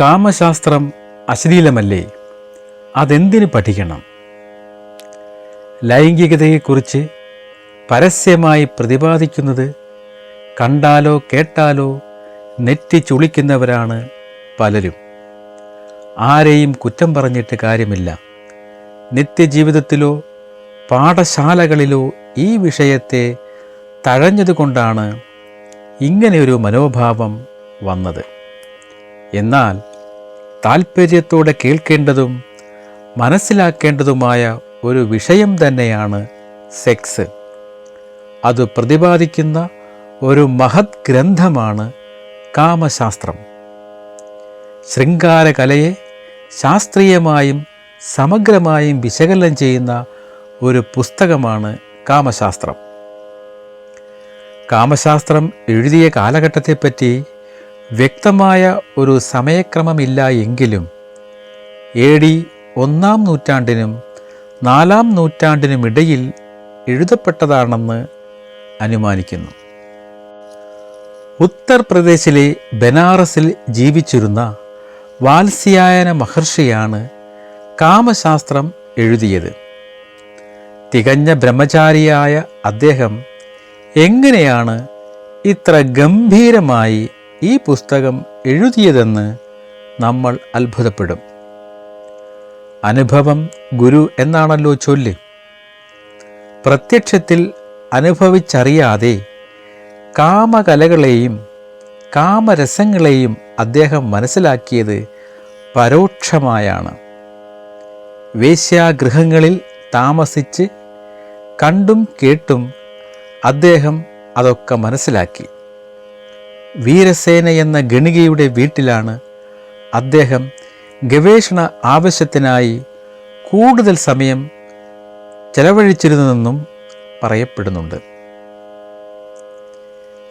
കാമശാസ്ത്രം അശ്ലീലമല്ലേ? അതെന്തിന് പഠിക്കണം? ലൈംഗികതയെക്കുറിച്ച് പരസ്യമായി പ്രതിപാദിക്കുന്നത് കണ്ടാലോ കേട്ടാലോ നെറ്റി ചുളിക്കുന്നവരാണ് പലരും. ആരെയും കുറ്റം പറഞ്ഞിട്ട് കാര്യമില്ല. നിത്യജീവിതത്തിലോ പാഠശാലകളിലോ ഈ വിഷയത്തെ തഴഞ്ഞതുകൊണ്ടാണ് ഇങ്ങനെയൊരു മനോഭാവം വന്നത്. എന്നാൽ താൽപ്പര്യത്തോടെ കേൾക്കേണ്ടതും മനസ്സിലാക്കേണ്ടതുമായ ഒരു വിഷയം തന്നെയാണ് സെക്സ്. അത് പ്രതിപാദിക്കുന്ന ഒരു മഹത് ഗ്രന്ഥമാണ് കാമശാസ്ത്രം. ശൃംഗാരകലയെ ശാസ്ത്രീയമായും സമഗ്രമായും വിശകലനം ചെയ്യുന്ന ഒരു പുസ്തകമാണ് കാമശാസ്ത്രം. കാമശാസ്ത്രം എഴുതിയ കാലഘട്ടത്തെപ്പറ്റി വ്യക്തമായ ഒരു സമയക്രമമില്ല എങ്കിലും എ ഡി ഒന്നാം നൂറ്റാണ്ടിനും നാലാം നൂറ്റാണ്ടിനുമിടയിൽ എഴുതപ്പെട്ടതാണെന്ന് അനുമാനിക്കുന്നു. ഉത്തർപ്രദേശിലെ ബനാറസിൽ ജീവിച്ചിരുന്ന വാത്സ്യായന മഹർഷിയാണ് കാമശാസ്ത്രം എഴുതിയത്. തികഞ്ഞ ബ്രഹ്മചാരിയായ അദ്ദേഹം എങ്ങനെയാണ് ഇത്ര ഗംഭീരമായി ഈ പുസ്തകം എഴുതിയതെന്ന് നമ്മൾ അത്ഭുതപ്പെടും. അനുഭവം ഗുരു എന്നാണല്ലോ ചൊല്ല്. പ്രത്യക്ഷത്തിൽ അനുഭവിച്ചറിയാതെ കാമകലകളെയും കാമരസങ്ങളെയും അദ്ദേഹം മനസ്സിലാക്കിയത് പരോക്ഷമായാണ്. വേശ്യാഗൃഹങ്ങളിൽ താമസിച്ച് കണ്ടും കേട്ടും അദ്ദേഹം അതൊക്കെ മനസ്സിലാക്കി. വീരസേന എന്ന ഗണികയുടെ വീട്ടിലാണ് അദ്ദേഹം ഗവേഷണ ആവശ്യത്തിനായി കൂടുതൽ സമയം ചെലവഴിച്ചിരുന്നതെന്നും പറയപ്പെടുന്നുണ്ട്.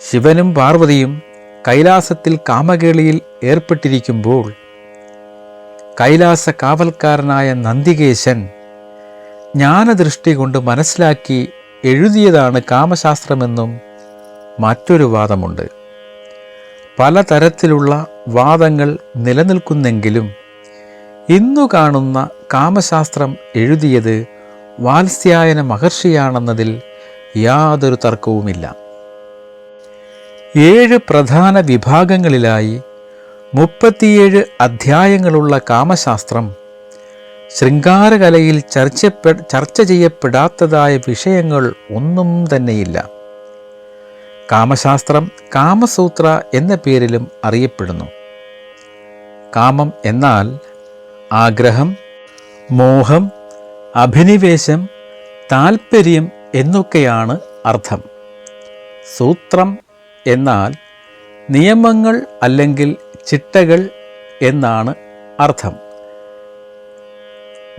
ശിവനും പാർവതിയും കൈലാസത്തിൽ കാമകേളിയിൽ ഏർപ്പെട്ടിരിക്കുമ്പോൾ കൈലാസ കാവൽക്കാരനായ നന്ദികേശൻ ജ്ഞാനദൃഷ്ടി കൊണ്ട് മനസ്സിലാക്കി എഴുതിയതാണ് കാമശാസ്ത്രമെന്നും മറ്റൊരു വാദമുണ്ട്. പലതരത്തിലുള്ള വാദങ്ങൾ നിലനിൽക്കുന്നെങ്കിലും ഇന്നു കാണുന്ന കാമശാസ്ത്രം എഴുതിയത് വാത്സ്യായന മഹർഷിയാണെന്നതിൽ യാതൊരു തർക്കവുമില്ല. ഏഴ് പ്രധാന വിഭാഗങ്ങളിലായി മുപ്പത്തിയേഴ് അധ്യായങ്ങളുള്ള കാമശാസ്ത്രം ശൃംഗാരകലയിൽ ചർച്ചപ്പെ ചർച്ച ചെയ്യപ്പെടാത്തതായ വിഷയങ്ങൾ ഒന്നും തന്നെയില്ല. കാമശാസ്ത്രം കാമസൂത്ര എന്ന പേരിലും അറിയപ്പെടുന്നു. കാമം എന്നാൽ ആഗ്രഹം മോഹം അഭിനിവേശം താൽപ്പര്യം എന്നൊക്കെയാണ് അർത്ഥം. സൂത്രം എന്നാൽ നിയമങ്ങൾ അല്ലെങ്കിൽ ചിട്ടകൾ എന്നാണ് അർത്ഥം.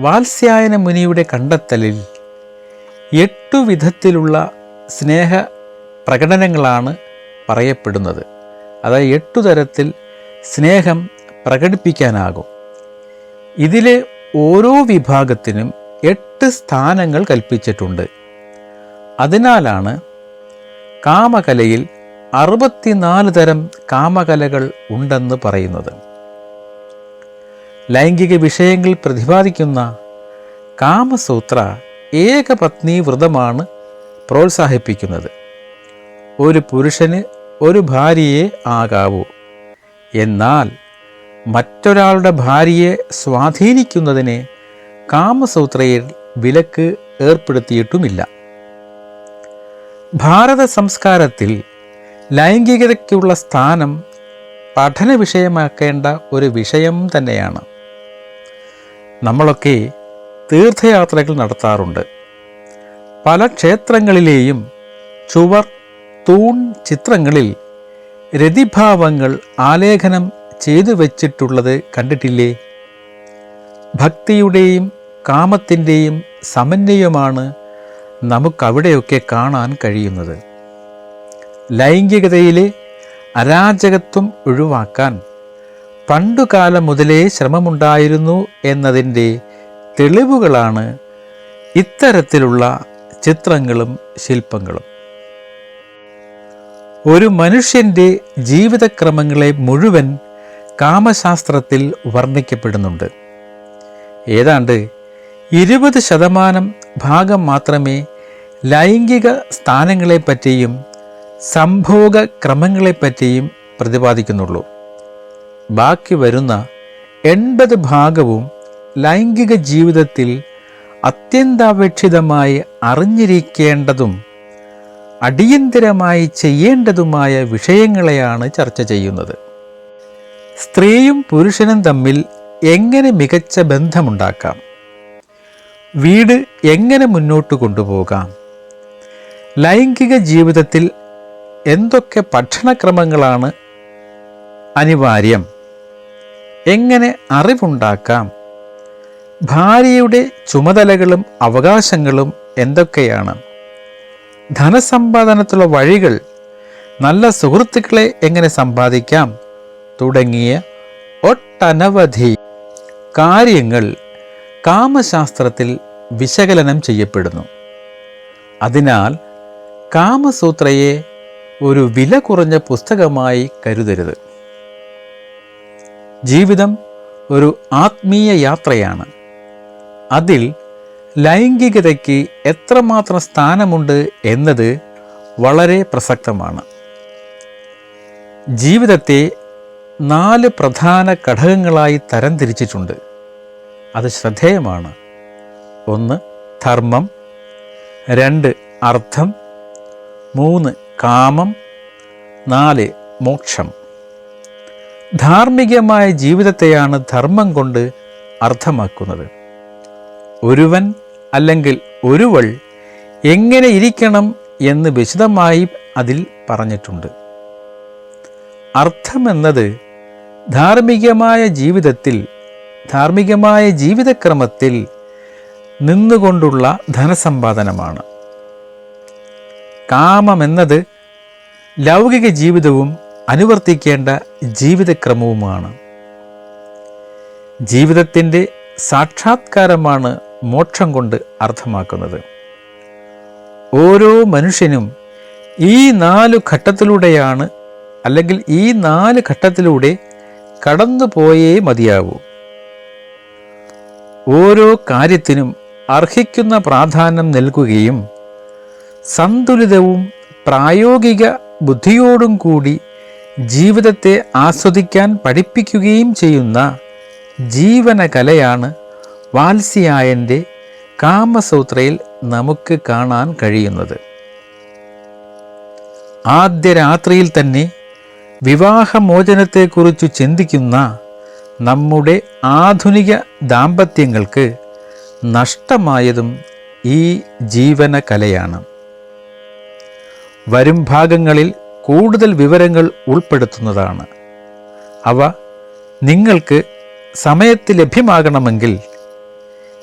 വാത്സ്യായന മുനിയുടെ കണ്ടെത്തലിൽ എട്ടു വിധത്തിലുള്ള സ്നേഹ പ്രകടനങ്ങളാണ് പറയപ്പെടുന്നത്. അതായത് എട്ടു തരത്തിൽ സ്നേഹം പ്രകടിപ്പിക്കാനാകും. ഇതിലെ ഓരോ വിഭാഗത്തിനും എട്ട് സ്ഥാനങ്ങൾ കൽപ്പിച്ചിട്ടുണ്ട്. അതിനാലാണ് കാമകലയിൽ അറുപത്തിനാല് തരം കാമകലകൾ ഉണ്ടെന്ന് പറയുന്നത്. ലൈംഗിക വിഷയങ്ങൾ പ്രതിപാദിക്കുന്ന കാമസൂത്ര ഏകപത്നി വ്രതമാണ് പ്രോത്സാഹിപ്പിക്കുന്നത്. ഒരു പുരുഷന് ഒരു ഭാര്യയെ ആകാവൂ. എന്നാൽ മറ്റൊരാളുടെ ഭാര്യയെ സ്വാധീനിക്കുന്നതിന് കാമസൂത്രയിൽ വിലക്ക് ഏർപ്പെടുത്തിയിട്ടുമില്ല. ഭാരത സംസ്കാരത്തിൽ ലൈംഗികതയ്ക്കുള്ള സ്ഥാനം പഠന വിഷയമാക്കേണ്ട ഒരു വിഷയം തന്നെയാണ്. നമ്മളൊക്കെ തീർത്ഥയാത്രകൾ നടത്താറുണ്ട്. പല ക്ഷേത്രങ്ങളിലെയും ചുവർ തൂൺ ചിത്രങ്ങളിൽ രതിഭാവങ്ങൾ ആലേഖനം ചെയ്തു വച്ചിട്ടുള്ളത് കണ്ടിട്ടില്ലേ? ഭക്തിയുടെയും കാമത്തിന്റെയും സമന്വയമാണ് നമുക്കവിടെയൊക്കെ കാണാൻ കഴിയുന്നത്. ലൈംഗികതയിലെ അരാജകത്വം ഒഴിവാക്കാൻ പണ്ടുകാലം മുതലേ ശ്രമമുണ്ടായിരുന്നു എന്നതിന്റെ തെളിവുകളാണ് ഇത്തരത്തിലുള്ള ചിത്രങ്ങളും ശില്പങ്ങളും. ഒരു മനുഷ്യന്റെ ജീവിതക്രമങ്ങളെ മുഴുവൻ കാമശാസ്ത്രത്തിൽ വർണിക്കപ്പെടുന്നുണ്ട്. ഏതാണ്ട് ഇരുപത് ശതമാനം ഭാഗം മാത്രമേ ലൈംഗിക സ്ഥാനങ്ങളെപ്പറ്റിയും സംഭോഗ ക്രമങ്ങളെപ്പറ്റിയും പ്രതിപാദിക്കുന്നുള്ളൂ. ബാക്കി വരുന്ന എൺപത് ഭാഗവും ലൈംഗിക ജീവിതത്തിൽ അത്യന്താപേക്ഷിതമായി അറിഞ്ഞിരിക്കേണ്ടതും അടിയന്തിരമായി ചെയ്യേണ്ടതുമായ വിഷയങ്ങളെയാണ് ചർച്ച ചെയ്യുന്നത്. സ്ത്രീയും പുരുഷനും തമ്മിൽ എങ്ങനെ മികച്ച ബന്ധമുണ്ടാക്കാം? വീട് എങ്ങനെ മുന്നോട്ട് കൊണ്ടുപോകാം? ലൈംഗിക ജീവിതത്തിൽ എന്തൊക്കെ ഭക്ഷണക്രമങ്ങളാണ് അനിവാര്യം? എങ്ങനെ അറിവുണ്ടാക്കാം? ഭാര്യയുടെ ചുമതലകളും അവകാശങ്ങളും എന്തൊക്കെയാണ്? ധനസമ്പാദനത്തിലുള്ള വഴികൾ നല്ല സുഹൃത്തുക്കളെ എങ്ങനെ സമ്പാദിക്കാം? തുടങ്ങിയ ഒട്ടനവധി കാര്യങ്ങൾ കാമശാസ്ത്രത്തിൽ വിശകലനം ചെയ്യപ്പെടുന്നു. അതിനാൽ കാമസൂത്രയെ ഒരു വില കുറഞ്ഞ പുസ്തകമായി കരുതരുത്. ജീവിതം ഒരു ആത്മീയ യാത്രയാണ്. അതിൽ ലൈംഗികതയ്ക്ക് എത്രമാത്രം സ്ഥാനമുണ്ട് എന്നത് വളരെ പ്രസക്തമാണ്. ജീവിതത്തെ നാല് പ്രധാന ഘടകങ്ങളായി തരംതിരിച്ചിട്ടുണ്ട്. അത് ശ്രദ്ധേയമാണ്. ഒന്ന് ധർമ്മം. രണ്ട് അർത്ഥം. മൂന്ന് കാമം. നാല് മോക്ഷം. ധാർമ്മികമായ ജീവിതത്തെയാണ് ധർമ്മം കൊണ്ട് അർത്ഥമാക്കുന്നത്. ഒരുവൻ അല്ലെങ്കിൽ ഒരുവൾ എങ്ങനെ ഇരിക്കണം എന്ന് വിശദമായി അതിൽ പറഞ്ഞിട്ടുണ്ട്. അർത്ഥമെന്നത് ധാർമ്മികമായ ജീവിതത്തിൽ ധാർമ്മികമായ ജീവിതക്രമത്തിൽ നിന്നുകൊണ്ടുള്ള ധനസമ്പാദനമാണ്. കാമമെന്നത് ലൗകിക ജീവിതവും അനുവർത്തിക്കേണ്ട ജീവിതക്രമവുമാണ്. ജീവിതത്തിന്റെ സാക്ഷാത്കാരമാണ് മോക്ഷം കൊണ്ട് അർത്ഥമാക്കുന്നത്. ഓരോ മനുഷ്യനും ഈ നാല് ഘട്ടത്തിലൂടെയാണ് അല്ലെങ്കിൽ ഈ നാല് ഘട്ടത്തിലൂടെ കടന്നു പോയേ മതിയാവൂ. ഓരോ കാര്യത്തിനും അർഹിക്കുന്ന പ്രാധാന്യം നൽകുകയും സന്തുലിതവും പ്രായോഗിക ബുദ്ധിയോടും കൂടി ജീവിതത്തെ ആസ്വദിക്കാൻ പഠിപ്പിക്കുകയും ചെയ്യുന്ന ജീവനകലയാണ് വാത്സ്യായന്റെ കാമസൂത്രയിൽ നമുക്ക് കാണാൻ കഴിയുന്നത്. ആദ്യ രാത്രിയിൽ തന്നെ വിവാഹമോചനത്തെക്കുറിച്ച് ചിന്തിക്കുന്ന നമ്മുടെ ആധുനിക ദാമ്പത്യങ്ങൾക്ക് നഷ്ടമായതും ഈ ജീവനകലയാണ്. വരും ഭാഗങ്ങളിൽ കൂടുതൽ വിവരങ്ങൾ ഉൾപ്പെടുത്തുന്നതാണ്. അവ നിങ്ങൾക്ക് സമയത്ത് ലഭ്യമാകണമെങ്കിൽ